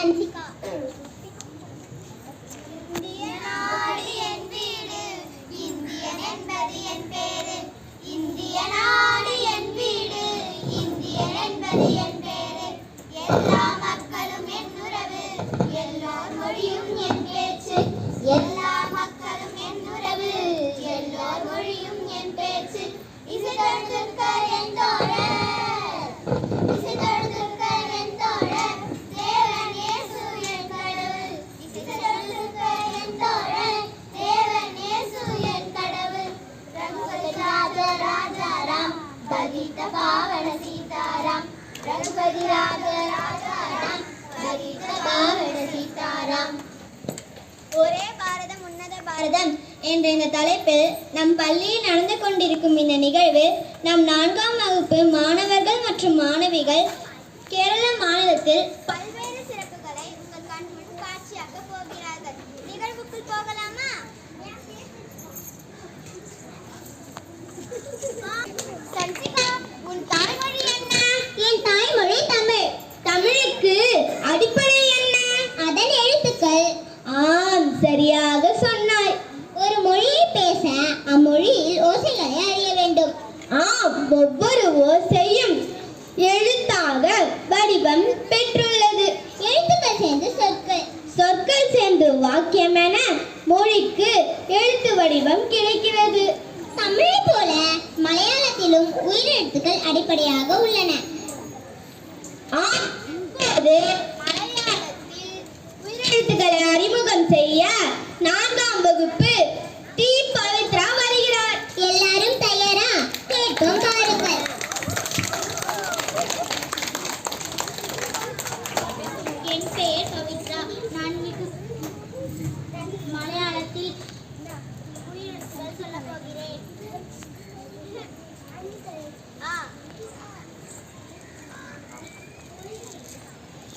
三七个. நம் பள்ளியில் நடந்து கொண்டிருக்கும் இந்த நிகழ்வு நம் நான்காம் வகுப்பு மாணவர்கள் மற்றும் மாணவிகள் கேரள மாநிலத்தில் பல்வேறு சிறப்புகளை உங்கள் கண் முன் காட்சியாக்க போகிறார்கள். நிகழ்வுக்குள் போகலாமா? சன்சிகா உன் தாய்மொழி என்ன? என் தாய்மொழி தமிழ். வடிவம் கிடைக்கிறது. தமிழை போல மலையாளத்திலும் உயிரெழுத்துக்கள் அடிப்படையாக உள்ளன. இப்போது மலையாளத்தில் உயிரெழுத்துக்களை அறிமுகம் செய்ய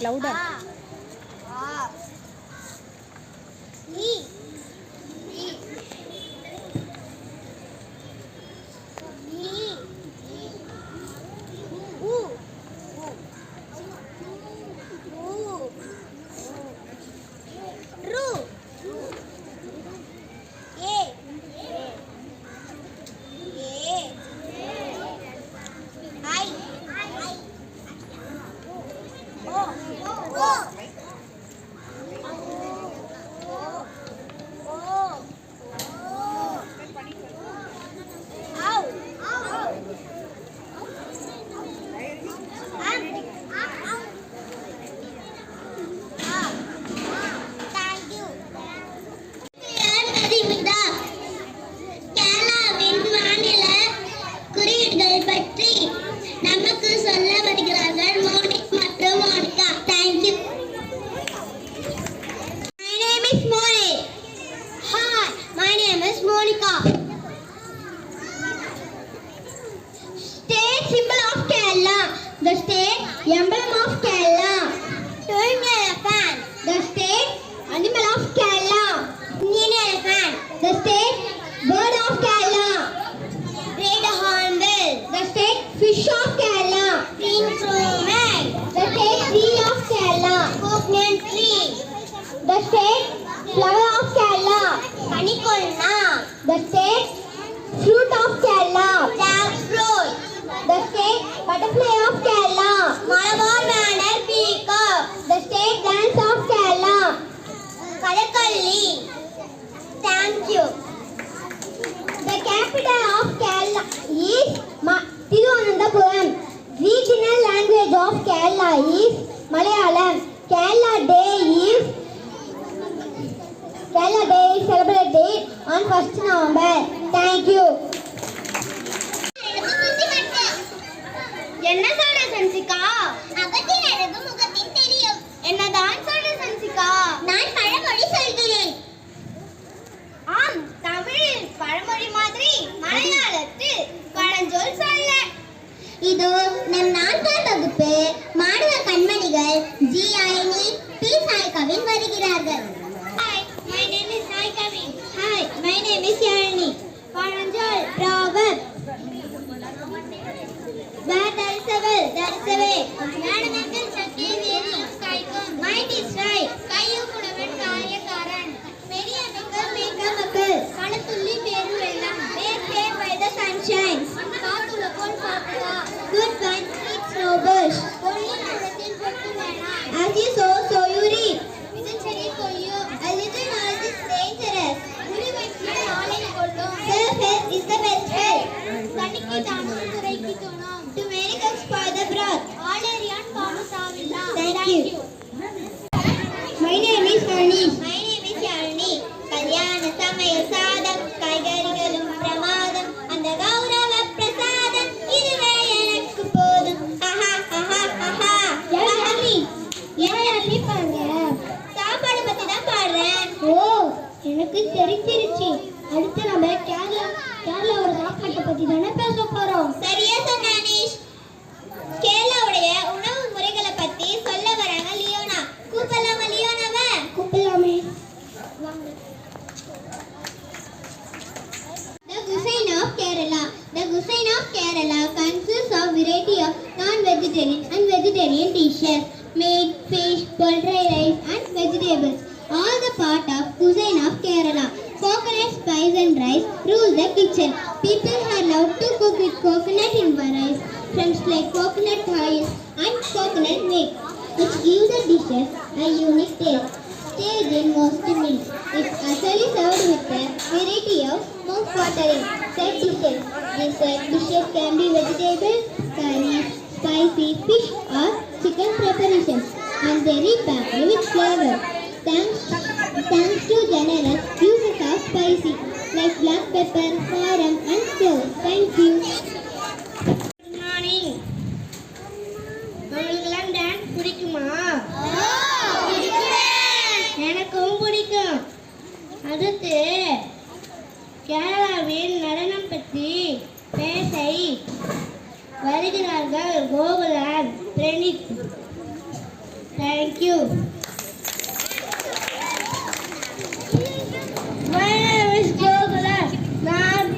க்ளவுடா symbol of Kerala. The state emblem of Kerala. Twin elephant. The state animal of Kerala. Indian elephant. The state bird of Kerala. Red hornbill. The state fish of Kerala. Green crowman. The state tree of Kerala. Coconut tree. The state flower of Kerala. Kanikonna. The state fruit of Kerala. Of Kerala. Malabar peacock. The state dance of Kerala. Thank you. The capital of Kerala is. Regional language of Kerala is Malayalam. Kerala Day is Kerala Day is celebrated on 1st November. Thank you. Vegetables. All the part of cuisine of Kerala. Coconut spice and rice rule the kitchen. People are allowed to cook with coconut in varieties, from like coconut oil and coconut milk, which give the dishes a unique taste. Staged in most meals. It's actually served with a variety of mouth-watering Praneeth thank you My name is Gokulan நான்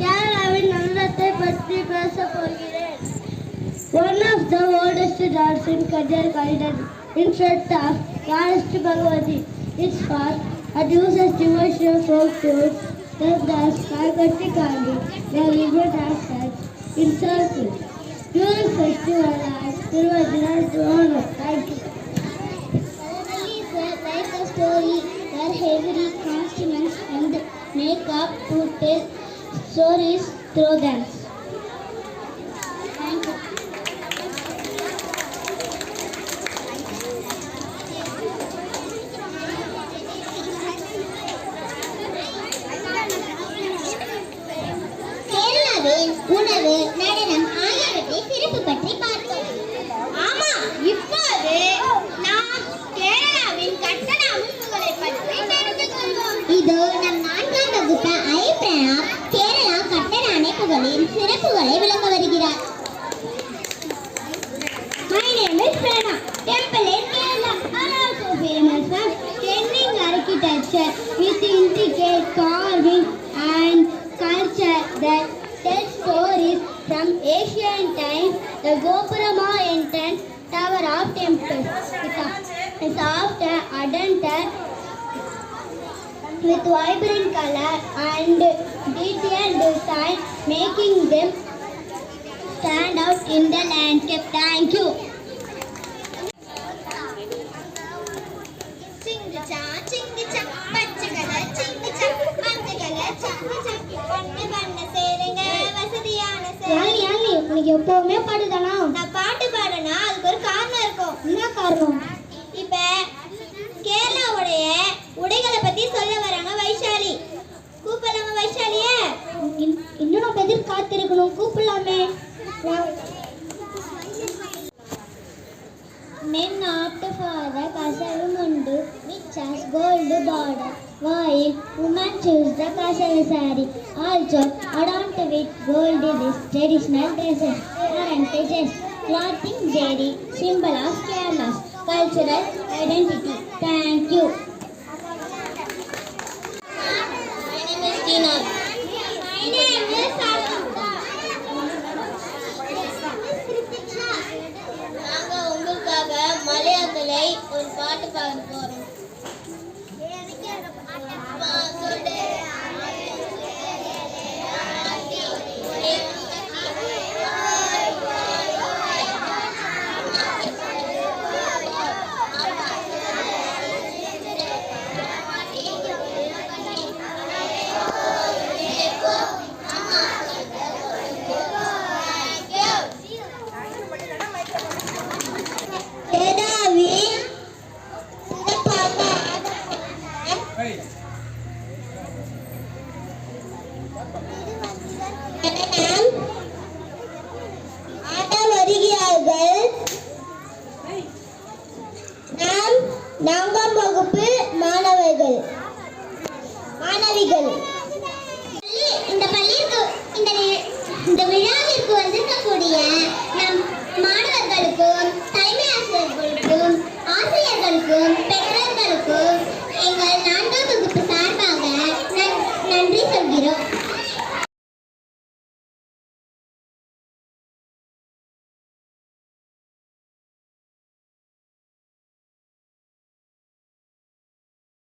கேரளாவின் நடனத்தை பற்றி பேச போகிறேன் One of the oldest dance in Kajar guided in front of Goddess Bhagavati. Its part adduces devotional folk tunes that dance Kargati Kandi, where river dance sets in circles. During festival and Tiruvajana Dhavana. Thank you. Families like a story where heavy costumes and makeup to tell stories through dance. பற்றி பார்த்தோம் ஆமா இப்போது நாம் கேரளாவின் கட்டண அமைப்புகளை பற்றி தெரிந்து கொள்வோம் இது நம் நான்காம் வகுப்பு ஐ பிரணாப் கேரளா கட்டண அமைப்புகளின் சிறப்புகளை விளக்க வருகிறார் My name is Prana. Temple in Kerala are also famous for stunning architecture with intricate carving and culture that tells stories from ancient times. The Gopurama entrance tower of temple is often adorned with vibrant color and detailed design, making them stand out in the landscape. Thank you. Ching the ching the the ching the the the the எப்பவுமே பாடுதானா? நான் பாட்டு பாடுனா அதுக்கு ஒரு காரணம் இருக்கும். என்ன காரணம்? இப்ப கேரளாவுடைய உடைகளை பத்தி சொல்ல வராங்க வைஷாலி. கூப்பிடலாமா வைஷாலிய? இன்- இன்னும் நம்ம எதிர் காத்திருக்கணும். கூப்பிடலாமே. Men opt for the mundu gold border while women choose the kasavu saree. Also adorned with gold these traditional dresses aren't just clothing very symbol of Kerala's cultural identity. Thank you.